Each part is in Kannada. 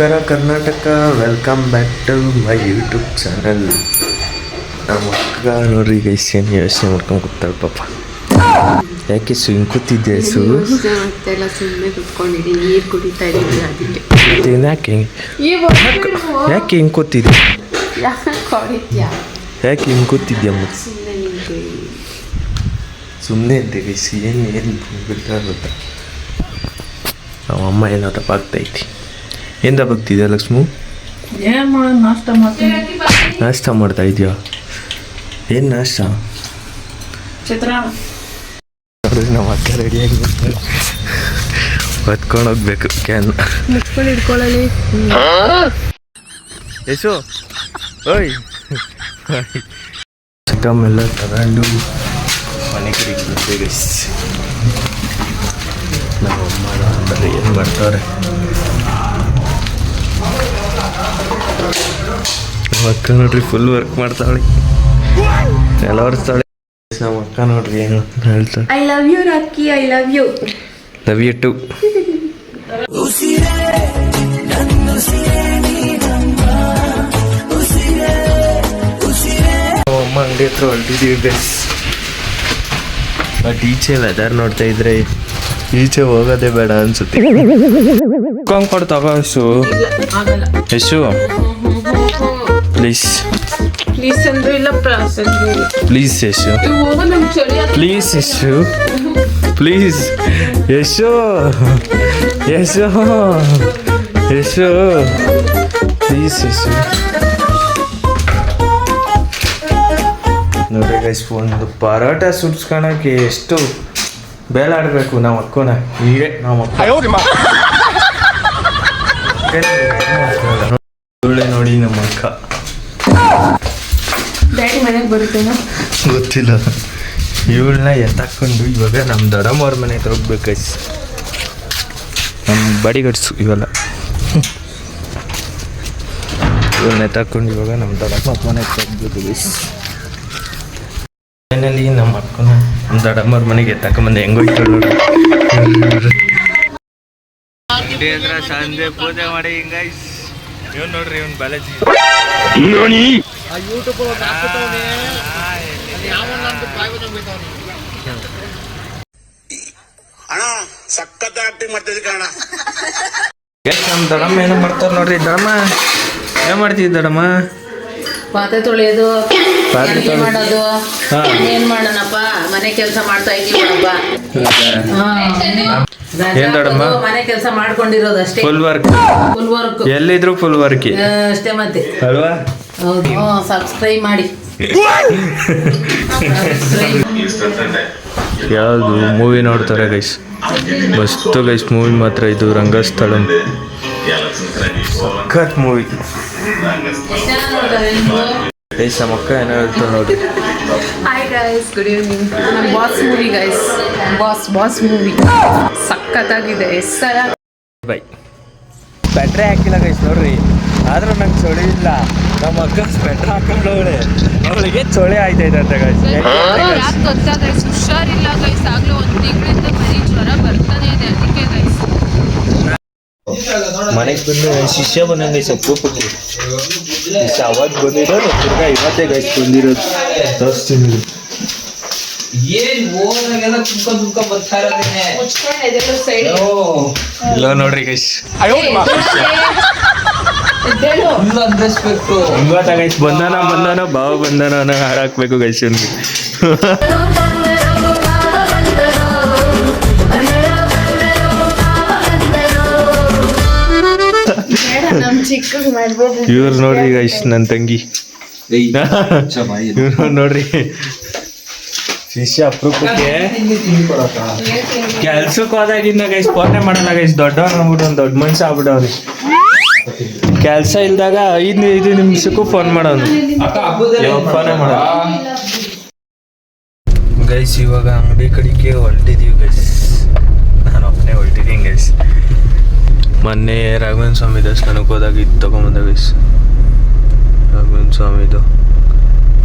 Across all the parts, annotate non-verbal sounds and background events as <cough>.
ನಮಸ್ಕಾರ Karnataka welcome back to my YouTube channel ನಮ್ಮ ಅಕ್ಕ ನೋಡ್ರಿ ಗೈಸ್ ಏನು ಯೋಚನೆ ಮಾಡ್ಕೊಂಡು ಕೂತಾಳೆ ಪಾಪ. ಯಾಕೆ ಸುಮ್ ಕೂತಿದ್ದೆ ಸು ಮತ್ತೆಲ್ಲ ಸುಮ್ಮನೆ ಕುತ್ಕೊಂಡಿದ್ದೀನಿ ನೀರು ಕುಡಿತಾ ಇದ್ದೀನಿ ಅದಕ್ಕೆ. ಮತ್ತೇನ್ ಯಾಕೆ ಯಾಕೆ ಹಿಂಗೆ ಕೂತಿದ್ದೆ ಯಾಕೆ ಹಿಂಗೆ ಕೂತಿದ್ದೆ ಮತ್ತೆ ಸುಮ್ಮನೆ ನಿಂಗೆ ಸುಮ್ಮನೆ ಇದ್ದೆ ಗೈಸ್ ಏನು ಏನು ಗೊತ್ತಾ ಗೊತ್ತಾ? ನಮ್ಮ ಅಮ್ಮ ಏನೋ ತಪ್ಪಾಗ್ತೈತಿ ಏನು ತಪ್ಪಾಗ್ತಿದ್ಯಾ ಲಕ್ಷ್ಮು? ನಾಷ್ಟ ಮಾಡ್ತಾ ಇದೆಯಾ? ಏನು ನಾಷ್ಟ? ನಮ್ಮ ಅಕ್ಕ ರೆಡಿಯಾಗಿ ಹೊತ್ಕೊಂಡು ಹೋಗ್ಬೇಕು ಕ್ಯಾನ್ ಮುಚ್ಕೊಂಡು ಹಿಡ್ಕೊಳ್ಳಲಿ. ಯಶು ಓಯ್. ಚಿಕಮ್ ಎಲ್ಲ ತಗೊಂಡು ಮನೆ ಕಡೆಗೆ ಗೈಸ್ ನಮ್ಮ ಅಮ್ಮ ಅಂದ್ರೆ ಏನು ಮಾಡ್ತಾರೆ? ಅಕ್ಕ ನೋಡ್ರಿ ಫುಲ್ ವರ್ಕ್ ಮಾಡ್ತಾಳೆ. ಎಲ್ಲ ವರ್ಸ್ತಾಳೆ ನಮ್ಮ ಅಕ್ಕ ನೋಡ್ರಿ ಏನು ಹೇಳ್ತಾಳೆ. I love you Rocky I love you love you too ಅಮ್ಮ ಅಂಗಡಿ ಹತ್ರ ಹೊರಟಿದ್ದೀವಿ ಬೆಸ್ಟ್ ಬಟ್ ಈಚೆ ವೆದರ್ ನೋಡ್ತಾ ಇದ್ರೆ ಈಚೆ ಹೋಗೋದೇ ಬೇಡ ಅನ್ಸುತ್ತೆ. ಕೊಡ್ತಾವ ಯಶು ಆಗಲ್ಲ. ಯಶು ಪ್ಲೀಸ್ ಪ್ಲೀಸ್ ಅಂದ್ರೆ ಇಲ್ಲ ಅಂದ್ರು ಇಲ್ಲ ಪ್ಲೀಸ್ ಯಶು ಹೋಗೋ ನಮ್ ಚಳಿ ಆಯ್ತು. Please Yashu please Yashu Yashu Yashu please Yashu ನೋಡಿ ಗೈಸ್ ಒಂದು ಪರೋಟ ಸುಡ್ಸ್ಕೊಳಕ್ಕೆ ಎಷ್ಟು ಬೇಲಾಡಬೇಕು ನಾವು ಅಕ್ಕೋಣ ಹೀಗೆ ನಾವು ಒಳ್ಳೆ ನೋಡಿ ನಮ್ಮ ಅಕ್ಕ. ಡ್ಯಾಡಿ ಮನೆಗೆ ಬರುತ್ತೇನೋ? ಗೊತ್ತಿಲ್ಲ. ಇವಳನ್ನ ಎತ್ತಾಕೊಂಡು ಇವಾಗ ನಮ್ಮ ದೊಡ್ಡಮ್ಮವ್ರ ಮನೆ ಹತ್ರ ಹೋಗ್ಬೇಕು ಗೈಸ್ ನಮ್ಮ ಬಾಡಿಗಡ್ಸು ಇವೆಲ್ಲ. ಇವಳನ್ನ ಎತ್ತಾಕೊಂಡು ಇವಾಗ ನಮ್ಮ ದೊಡ್ಡಮ್ಮ ಮನೆ ಹತ್ರ ಹೋಗ್ಬೇಕು ಗೈಸ್ ಫೈನಲಿ ನಮ್ಮ ಅಕ್ಕನ ನಮ್ಮ ದೊಡ್ಡಮ್ಮವ್ರ ಮನೆಗೆ ಎತ್ತಾಕೊಂಬಂದೆ ಹೆಂಗೋಯ್ತು ನೋಡಿ. ಸಂಜೆ ಪೂಜೆ ಮಾಡಿ ಹಿಂಗೈಸ್ ಇವ್ನು ನೋಡ್ರಿ ಇವನ್ ಬಾಲಾಜಿ. ಅಣ್ಣ ಸಖತ್ ಆಕ್ಟಿಂಗ್ ಮಾಡ್ತಿದ್ದೆ ಕಣ ಎಷ್ಟು ನಮ್ಮ ದಡಮ್ಮ ಏನೋ ಮಾಡ್ತಾರೆ ನೋಡ್ರಿ ದಡಮ್ಮ ಏನ್ ಮಾಡ್ತಿದ್ದ ದಡಮ್ಮ ಪಾತ್ರೆ ತೊಳೆಯೋದು ಅಡುಗೆ ಮಾಡೋದು. ಏನ್ ಮಾಡೋಣಪ್ಪ? ಮನೆ ಕೆಲಸ ಮಾಡ್ತಾ ಇದೀವಪ್ಪ ಏನ್ ದೊಡ್ಡಮ್ಮ? ಮನೆ ಕೆಲಸ ಮಾಡ್ಕೊಂಡಿರೋದು ಅಷ್ಟೇ. ಫುಲ್ ವರ್ಕ್ ಫುಲ್ ವರ್ಕ್ ಎಲ್ಲಿದ್ರು ಫುಲ್ ವರ್ಕ್ ಅಷ್ಟೇ ಮತ್ತೆ. ಅಲ್ವಾ? ಹೌದು. ಸಬ್ಸ್ಕ್ರೈಬ್ ಮಾಡಿ. <laughs> ಯಾವುದು ಮೂವಿ ನೋಡ್ತಾರೆ ಗೈಸ್ ಮಸ್ತು ಗೈಸ್ ಮೂವಿ ಮಾತ್ರ ಇದು ರಂಗಸ್ಥಳ. ಸಖತ್ ಮೂವಿ ಗೈಸ್ ಸಮಕ್ಕ ಏನೋ ಹೇಳ್ತಾರೆ ನೋಡಿ ಹಾಯ್ ಗೈಸ್ ಗುಡ್ ಈವ್ನಿಂಗ್ ನಮ್ಮ boss movie guys boss boss movie ಸಖತ್ತಾಗಿದೆ. ಹೆಸರ ಬೈ ಸ್ವೆಟ್ರೇ ಹಾಕಿಲ್ಲ ಗೈಸ್ ನೋಡ್ರಿ. ಆದ್ರೂ ನಂಗೆ ಚಳಿ ಇಲ್ಲ. ನಮ್ಮ ಅಕ್ಕ ಸ್ವೆಟ್ರ್ ಹಾಕೊಂಡವಳೆ ಅವಳಿಗೆ ಚಳಿ ಆಯ್ತೈತೆ ಅಂತ ಗೈಸ್ ಗೊತ್ತಾ ಗೈಸ್ ಹುಷಾರಿಲ್ಲ ಗೈಸ್ ಆಗ್ಲೂ ಒಂದು ತಿಂಗಳಿಂದ ಬರೀ ಜ್ವರ ಬರ್ತಾನೆ ಇದೆ. ಅದಕ್ಕೆ ಗೈಸ್ ಮನೆಗೆ ಬಂದು ಶಿಷ್ಯ ಬಂದಂಗೆ ಗೈಸ್ ಅವಾಗ ಬಂದಿರೋದು ತಿರ್ಗಾ ಇವತ್ತೇ ಗೈಸ್ ಬಂದಿರೋದು. ಜಾಸ್ತಿ ಏನ್ ಓದಾಗೆಲ್ಲ ಬರ್ತಾ ಇರೋದೇನೆ. ಇಲ್ಲ ನೋಡ್ರಿ ಗೈಸ್ ಫುಲ್ ಅನ್ರೆಸ್ಪೆಕ್ಟು ಇವತ್ತ ಗೈಸ್ ಬಂದಾನ ಬಂದಾನ ಬಾವು ಬಂದಾನ ಹಾಕ್ಬೇಕು ಗೈಸ್ ಅವ್ನಿಗೆ ಇವ್ರು ನೋಡ್ರಿ ಗೈಸ್ ನನ್ನ ತಂಗಿ. <laughs> ಇವ್ರು ನೋಡ್ರಿ. ಶಿಷ್ಯ ಅಪರೂಪಕ್ಕೆ ಕೆಲ್ಸಕ್ಕೆ ಹೋದಾಗಿಂದ ಗೈಸ್ ಫೋನೆ ಮಾಡಲ್ಲ ಗೈಸ್ ದೊಡ್ಡವನ್ ಅಂದ್ಬಿಟ್ಟು ಒಂದು ದೊಡ್ಡ ಮನುಷ್ಯ ಆಗ್ಬಿಡವ್ರಿ ಕೆಲಸ ಇಲ್ದಾಗ ಐದು ಐದು ನಿಮಿಷಕ್ಕೂ ಫೋನ್ ಮಾಡೋನು. ಫೋನೇ ಮಾಡಲ್ಲ. ಗೈಸ್ ಇವಾಗ ಅಂಗಡಿ ಕಡೆಗೆ ಹೊರಟಿದೀವಿ ಗೈಸ್ ನಾನು ಮೊನ್ನೆ ರಾಘವೇಂದ್ರ ಸ್ವಾಮಿ ದೇವಸ್ಥಾನಕ್ಕೆ ಹೋದಾಗ ಇದು ತೊಗೊಂಬಂದೆ ಗೈಸ್ ರಾಘವೇಂದ್ರ ಸ್ವಾಮಿದು.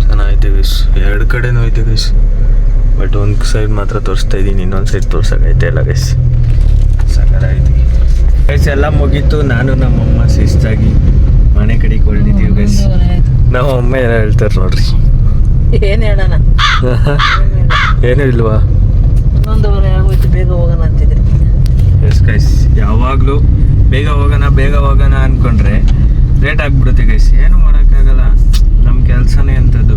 ಚೆನ್ನಾಗೈತೆ ಗೈಸ್ ಎರಡು ಕಡೆನೂ ಐತೆ ಗೈಸ್ ಬಟ್ ಒಂದು ಸೈಡ್ ಮಾತ್ರ ತೋರಿಸ್ತಾ ಇದ್ದೀನಿ ಇನ್ನೊಂದು ಸೈಡ್ ತೋರ್ಸೋಕೈತೆ ಇಲ್ಲ ಗೈಸ್ ಸಕಲಾಗೈತಿ ಗೈಸ್ ಎಲ್ಲ ಮುಗೀತು. ನಾನು ನಮ್ಮಮ್ಮ ಶಿಸ್ತಾಗಿ ಮನೆ ಕಡೆ ಹೊರಡಿದೀವಿ ಗೈಸ್ ನಮ್ಮಮ್ಮ ಏನೋ ಹೇಳ್ತಾರೆ ನೋಡ್ರಿ. ಏನು ಹೇಳೋಣ? <laughs> ಏನು ಇಲ್ವಾ? ಇನ್ನೊಂದು ಬೇಗ ಹೋಗೋಣ ಅಂತಿದ್ರಿ. ಎಸ್ ಗೈಸ್ ಯಾವಾಗಲೂ ಬೇಗ ಹೋಗೋಣ ಬೇಗ ಹೋಗೋಣ ಅನ್ಕೊಂಡ್ರೆ ಲೇಟ್ ಆಗ್ಬಿಡುತ್ತೆ ಗೈಸ್ ಏನು ಮಾಡೋಕ್ಕಾಗಲ್ಲ. ನಮ್ಮ ಕೆಲಸನೇ ಅಂಥದ್ದು.